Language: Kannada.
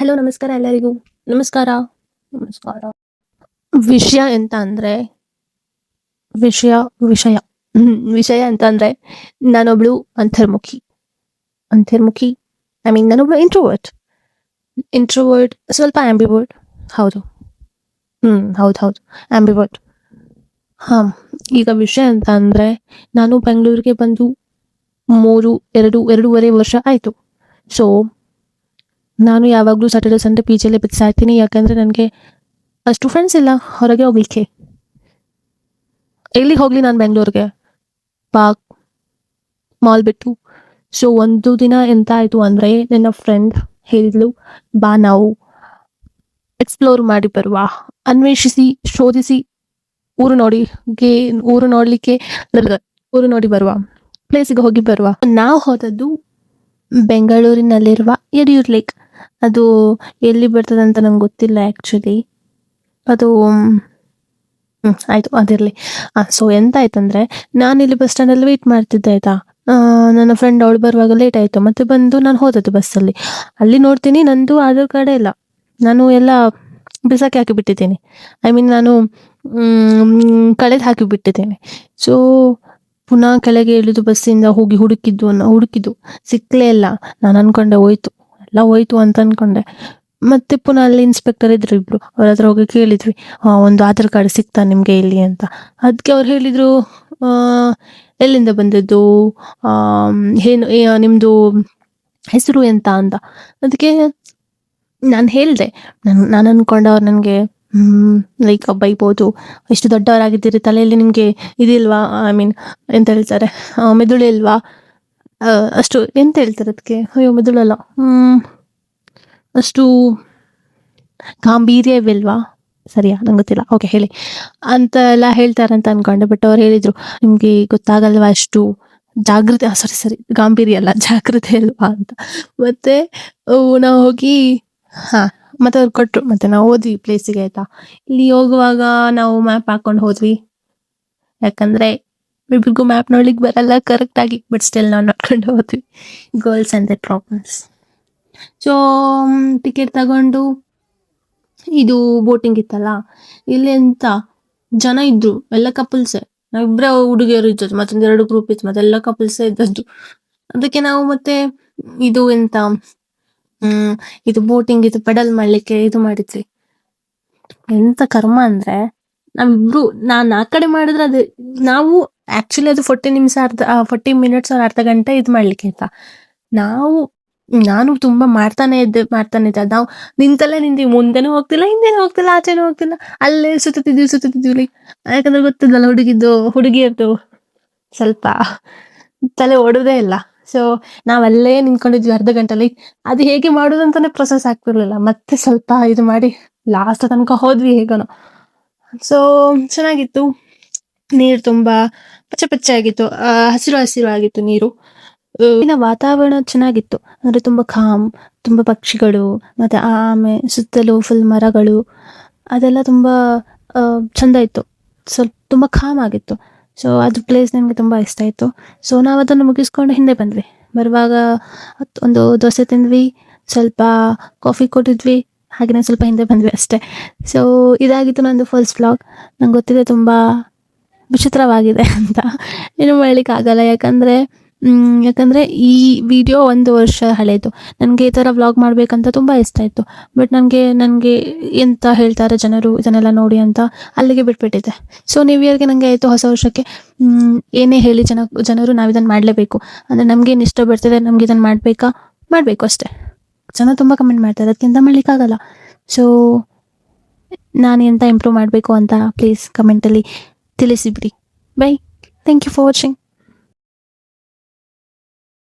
ಹಲೋ ನಮಸ್ಕಾರ ಎಲ್ಲರಿಗೂ. ನಮಸ್ಕಾರ. ನಮಸ್ಕಾರ. ವಿಷಯ ಎಂತ ಅಂದ್ರೆ ವಿಷಯ ವಿಷಯ. ವಿಷಯ ಅಂತ ಅಂದ್ರೆ ನಾನೊಬ್ಳು ಅಂತರ್ಮುಖಿ. ಅಂತರ್ಮುಖಿ ಐ ಮೀನ್ ನಾನೊಬ್ಳು ಇಂಟ್ರೋವರ್ಟ್ ಇಂಟ್ರೋವರ್ಟ್ ಸ್ವಲ್ಪ ಆಂಬಿವರ್ಟ್ ಹೌದು. ಹ್ಮ್ ಹೌದು ಹೌದು. ಆಂಬಿವರ್ಟ್ ಹಾ ಈಗ ವಿಷಯ ಅಂತ ಅಂದ್ರೆ ನಾನು ಬೆಂಗಳೂರಿಗೆ ಬಂದು ಮೂರು ಎರಡು ಎರಡೂವರೆ ವರ್ಷ ಆಯ್ತು. ಸೊ ನಾನು ಯಾವಾಗಲೂ ಸ್ಯಾಟರ್ಡೆ ಸಂಡೇ ಪಿ ಜಿಯಲ್ಲೇ ಇರ್ತೀನಿ. ಯಾಕಂದ್ರೆ ನನಗೆ ಅಷ್ಟು ಫ್ರೆಂಡ್ಸ್ ಇಲ್ಲ. ಹೊರಗೆ ಹೋಗ್ಲಿಕ್ಕೆ. ಎಲ್ಲಿಗೆ ಹೋಗ್ಲಿ ನಾನು ಬೆಂಗಳೂರಿಗೆ ಪಾರ್ಕ್ ಮಾಲ್ ಬಿಟ್ಟು. ಸೊ ಒಂದು ದಿನ ಎಂತ ಆಯಿತು ಅಂದ್ರೆ ನನ್ನ ಫ್ರೆಂಡ್ ಹೇಳಿದ್ಲು, ಬಾ ನಾವು ಎಕ್ಸ್ಪ್ಲೋರ್ ಮಾಡಿ ಬರುವ. ಅನ್ವೇಷಿಸಿ, ಶೋಧಿಸಿ, ಊರು ನೋಡಿ, ಗೇ, ಊರು ನೋಡಲಿಕ್ಕೆ, ಊರು ನೋಡಿ ಬರುವ. ಪ್ಲೇಸಿಗೆ ಹೋಗಿ ಬರುವ. ನಾವು ಹೋದದ್ದು ಬೆಂಗಳೂರಿನಲ್ಲಿರುವ ಯಡಿಯೂರ್ ಲೇಕ್ ಅದು ಎಲ್ಲಿ ಬರ್ತದೆ ಅಂತ ನಂಗೆ ಗೊತ್ತಿಲ್ಲ ಆ್ಯಕ್ಚುಲಿ ಅದು ಆಯ್ತು, ಅದಿರಲಿ. ಸೊ ಎಂತ ಆಯ್ತಂದ್ರೆ ನಾನು ಇಲ್ಲಿ ಬಸ್ ಸ್ಟ್ಯಾಂಡಲ್ಲಿ ವೇಟ್ ಮಾಡ್ತಿದ್ದೆ, ಆಯಿತಾ? ನನ್ನ ಫ್ರೆಂಡ್ ಅವಳು ಬರುವಾಗ ಲೇಟ್ ಆಯ್ತು, ಮತ್ತೆ ಬಂದು ನಾನು ಹೋದದ್ದು ಬಸ್ಸಲ್ಲಿ ಅಲ್ಲಿ. ನೋಡ್ತೀನಿ, ನಂದು ಆಧಾರ್ ಕಾರ್ಡೇ ಇಲ್ಲ. ನಾನು ಎಲ್ಲ ಬಿಸಾಕಿ ಹಾಕಿ ಬಿಟ್ಟಿದ್ದೀನಿ ಐ ಮೀನ್ ನಾನು ಕಳೆದು ಹಾಕಿ ಬಿಟ್ಟಿದ್ದೇನೆ ಸೊ ಪುನಃ ಕೆಳಗೆ ಇಳಿದು ಬಸ್ಸಿಂದ ಹೋಗಿ ಹುಡುಕಿದ್ದು ಅನ್ನೋ ಹುಡುಕಿದ್ದು. ಸಿಕ್ಕಲೇ ಇಲ್ಲ. ನಾನು ಅನ್ಕೊಂಡೆ ಹೋಯ್ತು. ಎಲ್ಲ ಹೋಯ್ತು ಅಂತ ಅನ್ಕೊಂಡೆ. ಮತ್ತೆ ಪುನಃ ಅಲ್ಲಿ ಇನ್ಸ್ಪೆಕ್ಟರ್ ಇದ್ರು ಇಬ್ರು. ಅವ್ರ ಹತ್ರ ಹೋಗಿ ಕೇಳಿದ್ವಿ ಒಂದು ಆಧಾರ್ ಕಾರ್ಡ್ ಸಿಗ್ತಾ ನಿಮ್ಗೆ ಇಲ್ಲಿ ಅಂತ. ಅದಕ್ಕೆ ಅವ್ರು ಹೇಳಿದ್ರು ಎಲ್ಲಿಂದ ಬಂದದ್ದು ಏನು ನಿಮ್ದು ಹೆಸರು ಎಂತ ಅಂತ. ಅದಕ್ಕೆ ನಾನು ಹೇಳಿದೆ ನಾನು ನಾನು ಅನ್ಕೊಂಡೆ ಅವ್ರು ನನಗೆ ಲೈಕ್ ಬೈಬೋದು ಎಷ್ಟು ದೊಡ್ಡವರಾಗಿದ್ದೀರಿ ತಲೆಯಲ್ಲಿ ನಿಮಗೆ ಇದಿಲ್ವಾ ಐ ಮೀನ್ ಎಂತ ಹೇಳ್ತಾರೆ ಆ, ಮೆದುಳು ಇಲ್ವಾ? ಆ, ಅಷ್ಟು ಎಂತ ಹೇಳ್ತಾರೆ ಅದಕ್ಕೆ? ಅಯ್ಯೋ ಮೆದುಳಲ್ಲ ಹ್ಮ್, ಅಷ್ಟು ಗಾಂಭೀರ್ಯವಿಲ್ವಾ? ಸರಿಯಾ, ನಂಗೆ ಗೊತ್ತಿಲ್ಲ. ಓಕೆ ಹೇಳಿ. ಅಂತ ಎಲ್ಲ ಹೇಳ್ತಾರೆ ಅಂತ ಅನ್ಕೊಂಡೆ ಬಟ್ ಅವ್ರು ಹೇಳಿದ್ರು, ನಿಮ್ಗೆ ಗೊತ್ತಾಗಲ್ವಾ ಅಷ್ಟು ಜಾಗೃತಿ ಸಾರಿ ಸರಿ ಗಾಂಭೀರ್ಯ ಅಲ್ಲ ಜಾಗೃತಿ ಅಲ್ವಾ ಅಂತ. ಮತ್ತೆ ನಾವು ಹೋಗಿ, ಹಾ, ಮತ್ತೆ ಅವ್ರು ಕೊಟ್ರು. ಮತ್ತೆ ನಾವು ಹೋದ್ವಿ ಪ್ಲೇಸಿಗೆ ಆಯ್ತಾ? ಇಲ್ಲಿ ಹೋಗುವಾಗ ನಾವು ಮ್ಯಾಪ್ ಹಾಕೊಂಡು ಹೋದ್ವಿ. ಯಾಕಂದ್ರೆ ಇಬ್ರಿಗೂ ಮ್ಯಾಪ್ ನೋಡ್ಲಿಕ್ಕೆ ಬರಲ್ಲ ಕರೆಕ್ಟ್ ಆಗಿ ಬಟ್ ಸ್ಟಿಲ್ ನಾವು ನೋಡ್ಕೊಂಡು ಹೋದ್ವಿ. Girls and the problems so ticket ತಗೊಂಡು, ಇದು ಬೋಟಿಂಗ್ ಇತ್ತಲ್ಲ, ಇಲ್ಲಿ ಎಂತ, ಜನ ಇದ್ರು, ಎಲ್ಲ ಕಪಲ್ಸೇ ನಾವಿಬ್ಬರೇ ಹುಡುಗಿಯರು ಇದ್ದದ್ದು, ಮತ್ತೊಂದು ಎರಡು ಗ್ರೂಪ್ ಇತ್ತು ಮತ್ತೆಲ್ಲ ಕಪಲ್ಸೇ ಇದ್ದದ್ದು. ಅದಕ್ಕೆ ನಾವು ಮತ್ತೆ ಇದು ಎಂತ, ಹ್ಮ್, ಇದು ಬೋಟಿಂಗ್ ಇದು ಪೆಡಲ್ ಮಾಡ್ಲಿಕ್ಕೆ ಇದು ಮಾಡಿದ್ವಿ. ಎಂತ ಕರ್ಮ ಅಂದ್ರೆ, ನಾವಿಬ್ರು, ನಾನ್ ಆ ಕಡೆ ಮಾಡಿದ್ರೆ ಅದೇ, ನಾವು ಆಕ್ಚುಲಿ ಅದು ಫೋರ್ಟಿ ನಿಮಿಷ ಅರ್ಧ ಫೋರ್ಟಿ ಮಿನಿಟ್ಸ್ ಅರ್ಧ ಗಂಟೆ ಇದು ಮಾಡ್ಲಿಕ್ಕೆ ಅಂತ ನಾವು, ನಾನು ತುಂಬಾ ಮಾಡ್ತಾನೆ ಇದ್ದೆ ಮಾಡ್ತಾನೆ ಇದ್ದೆ. ನಾವು ನಿಂತಲ್ಲೇ ನಿಂತು ಮುಂದೆನೂ ಹೋಗ್ತಿಲ್ಲ, ಹಿಂದೆನೂ ಹೋಗ್ತಿಲ್ಲ, ಆಚೆನೂ ಹೋಗ್ತಿಲ್ಲ. ಅಲ್ಲೇ ಸುತ್ತಿದ್ವಿ ಸುತ್ತಿದ್ವಿ ಯಾಕಂದ್ರೆ ಗೊತ್ತಿದ್ದಲ್ಲ ಹುಡುಗಿದ್ದು, ಹುಡುಗಿಯದ್ದು ಸ್ವಲ್ಪ ತಲೆ ಓಡೋದೇ ಇಲ್ಲ. ಸೊ ನಾವಲ್ಲೇ ನಿಂತ್ಕೊಂಡಿದ್ವಿ ಅರ್ಧ ಗಂಟೆಲಿ ಅದು ಹೇಗೆ ಮಾಡೋದು ಪ್ರೊಸೆಸ್ ಆಗ್ತಿರ್ಲಿಲ್ಲ. ಮತ್ತೆ ಸ್ವಲ್ಪ ಇದು ಮಾಡಿ ಲಾಸ್ಟ್ ತನಕ ಹೋದ್ವಿ ಹೇಗನೋ. ಸೊ ಚೆನ್ನಾಗಿತ್ತು. ನೀರು ತುಂಬಾ ಪಚ್ಚ ಪಚ್ಚ ಆಗಿತ್ತು ಹಸಿರು ಹಸಿರು ಆಗಿತ್ತು ನೀರು. ಇನ್ನ ವಾತಾವರಣ ಚೆನ್ನಾಗಿತ್ತು, ಅಂದ್ರೆ ತುಂಬಾ ಖಾಮ್ ತುಂಬಾ ಪಕ್ಷಿಗಳು, ಮತ್ತೆ ಆಮೆ, ಸುತ್ತಲೂ ಫುಲ್ ಮರಗಳು, ಅದೆಲ್ಲ ತುಂಬಾ ಚಂದ ಇತ್ತು. ಸ್ವಲ್ಪ ತುಂಬಾ ಖಾಮ್ ಆಗಿತ್ತು. ಸೊ ಅದು ಪ್ಲೇಸ್ ನನಗೆ ತುಂಬಾ ಇಷ್ಟ ಆಯ್ತು. ಸೊ ನಾವು ಅದನ್ನು ಮುಗಿಸ್ಕೊಂಡು ಹಿಂದೆ ಬಂದ್ವಿ. ಬರುವಾಗ ಒಂದು ದೋಸೆ ತಿಂದ್ವಿ, ಸ್ವಲ್ಪ ಕಾಫಿ ಕೊಟ್ಟಿದ್ವಿ ಹಾಗೆ ಸ್ವಲ್ಪ ಹಿಂದೆ ಬಂದ್ವಿ ಅಷ್ಟೇ. ಸೊ ಇದಾಗಿತ್ತು ನಂದು ಫಸ್ಟ್ ವ್ಲಾಗ್ ನಂಗೆ ಗೊತ್ತಿದೆ ತುಂಬ ವಿಚಿತ್ರವಾಗಿದೆ ಅಂತ. ಏನು ಮಾಡ್ಲಿಕ್ಕೆ ಆಗಲ್ಲ. ಯಾಕಂದರೆ ಯಾಕಂದರೆ ಈ ವಿಡಿಯೋ ಒಂದು ವರ್ಷ ಹಳೆಯದು. ನನಗೆ ಈ ಥರ ವ್ಲಾಗ್ ಮಾಡಬೇಕಂತ ತುಂಬ ಇಷ್ಟ ಇತ್ತು. ಬಟ್ ನನಗೆ ನನಗೆ ಎಂತ ಹೇಳ್ತಾರೆ ಜನರು, ಇದನ್ನೆಲ್ಲ ನೋಡಿ ಅಂತ ಅಲ್ಲಿಗೆ ಬಿಟ್ಬಿಟ್ಟಿದೆ ಸೊ ನ್ಯೂ ಇಯರ್ಗೆ ನನಗೆ ಆಯಿತು ಹೊಸ ವರ್ಷಕ್ಕೆ. ಏನೇ ಹೇಳಿ ಜನ, ಜನರು ನಾವು ಇದನ್ನು ಮಾಡಲೇಬೇಕು. ಅಂದರೆ ನಮಗೇನು ಇಷ್ಟ ಬರ್ತದೆ, ನಮ್ಗೆ ಇದನ್ನು ಮಾಡಬೇಕಾ? ಮಾಡಬೇಕು ಅಷ್ಟೇ. ಜನ ತುಂಬ ಕಮೆಂಟ್ ಮಾಡ್ತಾರೆ. ಅದಕ್ಕಿಂತ ಮಾಡಲಿಕ್ಕಾಗಲ್ಲ ಸೊ ನಾನು ಎಂತ ಇಂಪ್ರೂವ್ ಮಾಡಬೇಕು ಅಂತ ಪ್ಲೀಸ್ ಕಮೆಂಟಲ್ಲಿ ತಿಳಿಸಿಬಿಡಿ bye thank you for watching